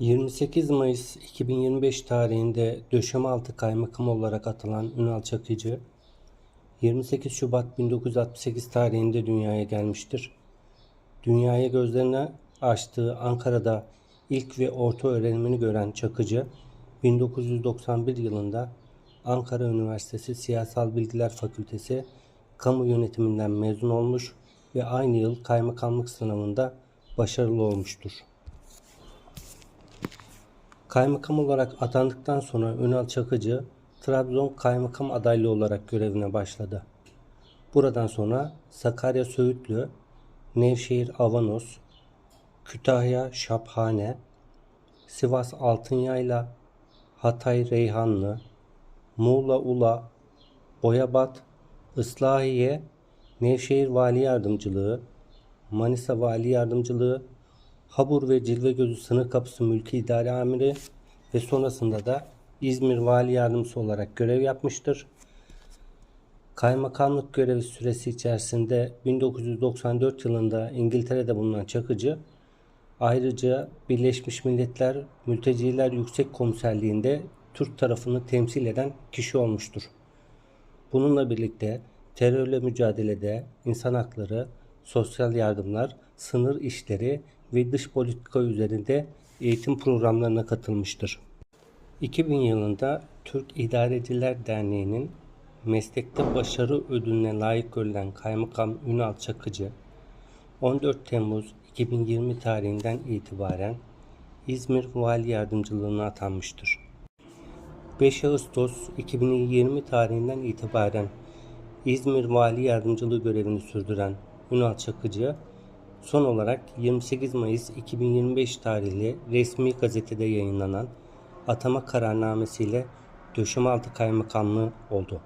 28 Mayıs 2025 tarihinde Döşemealtı Kaymakam olarak atılan Ünal Çakıcı, 28 Şubat 1968 tarihinde dünyaya gelmiştir. Dünyaya gözlerini açtığı Ankara'da ilk ve orta öğrenimini gören Çakıcı, 1991 yılında Ankara Üniversitesi Siyasal Bilgiler Fakültesi Kamu Yönetiminden mezun olmuş ve aynı yıl kaymakamlık sınavında başarılı olmuştur. Kaymakam olarak atandıktan sonra Ünal Çakıcı, Trabzon kaymakam adaylığı olarak görevine başladı. Buradan sonra Sakarya Söğütlü, Nevşehir Avanos, Kütahya Şaphane, Sivas Altınyayla, Hatay Reyhanlı, Muğla Ula, Boyabat, Islahiye, Nevşehir Vali Yardımcılığı, Manisa Vali Yardımcılığı, Habur ve Cilvegözü Sınır Kapısı Mülki İdare Amiri ve sonrasında da İzmir Vali Yardımcısı olarak görev yapmıştır. Kaymakamlık görevi süresi içerisinde 1994 yılında İngiltere'de bulunan Çakıcı, ayrıca Birleşmiş Milletler Mülteciler Yüksek Komiserliği'nde Türk tarafını temsil eden kişi olmuştur. Bununla birlikte terörle mücadelede insan hakları, sosyal yardımlar, sınır işleri ve dış politika üzerinde eğitim programlarına katılmıştır. 2000 yılında Türk İdareciler Derneği'nin meslekte başarı ödülüne layık görülen Kaymakam Ünal Çakıcı, 14 Temmuz 2020 tarihinden itibaren İzmir Vali Yardımcılığına atanmıştır. 5 Ağustos 2020 tarihinden itibaren İzmir Vali Yardımcılığı görevini sürdüren Ünal Çakıcı, son olarak 28 Mayıs 2025 tarihli resmi gazetede yayınlanan atama kararnamesiyle Döşemealtı Kaymakamlığı oldu.